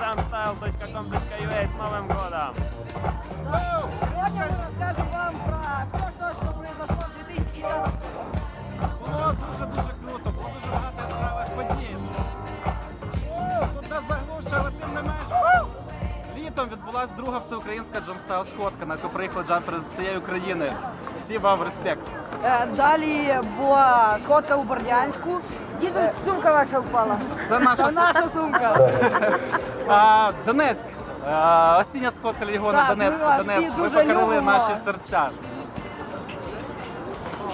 Sam stał, coś kakom bliska US, małem godam. Go, go, go, go. Літом відбулася друга всеукраїнська джамстайл сходка, на яку приїхали джампери з цієї України. Всі вам респект. Е, Далі була сходка у Бердянську. Діду, сумка ваша впала. Це наша Це наша сумка. А, Донецьк. А, осіння сходка Легіона Так, Донецьк. Ви покорили наші серця.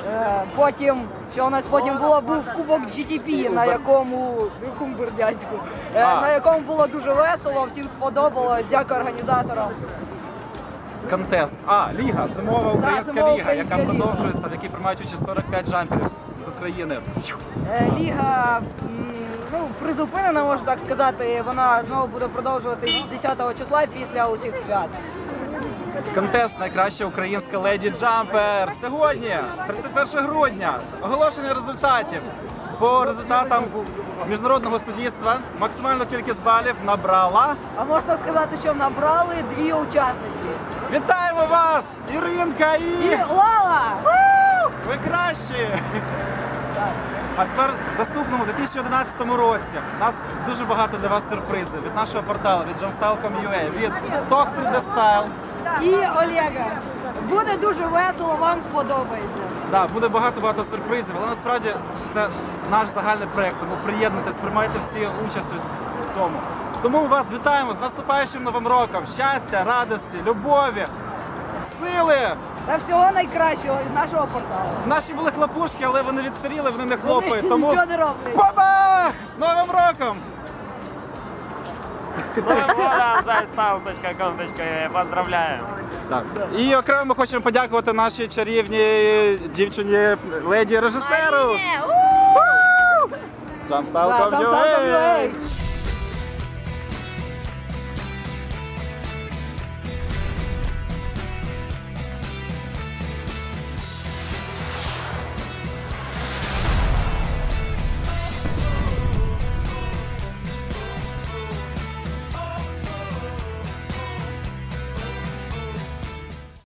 Е, Потім, що у нас потім було, був кубок GTP, на якому е, А. на якому було дуже весело, всім сподобалось. Дякую організаторам. Контест. А, Ліга, зимова українська ліга, яка ліга. продовжується, в якій приймають участь 45 джамперів з України. Е, Ліга ну, призупинена, можна так сказати. Вона знову буде продовжуватись 10 числа після усіх свят. Контест найкраща українська леді джампер. Сьогодні, 31 грудня, оголошення результатів. По результатам міжнародного суддівства максимальну кількість балів набрала. А можна сказати, що набрали дві учасниці. Вітаємо вас! Іринка І і Лала! ви кращі! А тепер в наступному 2011 році у нас дуже багато для вас сюрпризів від нашого порталу, від jamstyle.com.ua, від Talk to the Style. І Олега. Буде дуже весело, вам сподобається. Да, буде багато-багато сюрпризів, але насправді це наш загальний проєкт, тому приєднуйтесь, приймайте всі участь у цьому. Тому вас вітаємо з наступаючим новим роком. Щастя, радості, любові, сили. Та всього найкращого від нашого порталу. Наші були хлопушки, але вони відстріли, вони не Вони хлопають. Тому нічого не роблять. бабах! З Новим роком! С Новым годом! Так. І окремо хочемо подякувати нашій чарівній дівчині леді режисеру. Да,